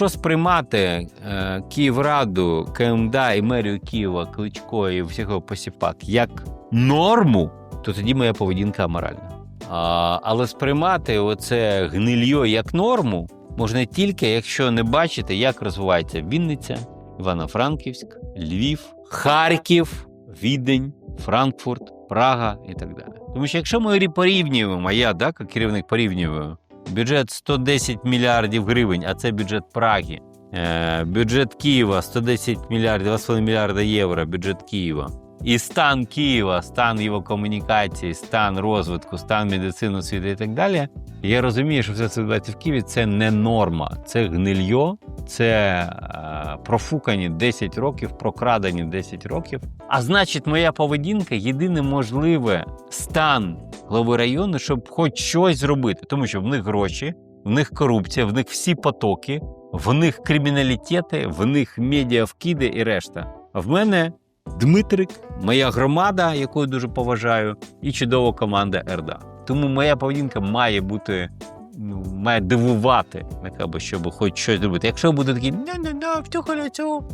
Якщо сприймати е, Київраду, КМДА і мерію Києва, Кличко і всіх його посіпак як норму, то тоді моя поведінка аморальна. А, але сприймати оце гнильо як норму можна тільки, якщо не бачити, як розвивається Вінниця, Івано-Франківськ, Львів, Харків, Відень, Франкфурт, Прага і так далі. Тому що якщо ми рі- порівнюємо, я як керівник порівнюю, бюджет 110 мільярдів гривень, а це бюджет Праги, е, бюджет Києва 110 мільярдів, 2,5 мільярда євро, бюджет Києва. І стан Києва, стан його комунікації, стан розвитку, стан медицини освіти і так далі. Я розумію, що все це відбувається в Києві це не норма, це гнильо, це е, профукані 10 років, прокрадені 10 років. А значить, моя поведінка єдине можливе стан глави району, щоб хоч щось зробити, тому що в них гроші, в них корупція, в них всі потоки, в них криміналітети, в них медіавкиди і решта. А в мене Дмитрик, моя громада, яку я дуже поважаю, і чудова команда РДА. Тому моя поведінка має бути. Ну, має дивувати, би, щоб хоч щось зробити. Якщо буде такий не не не втюхали цю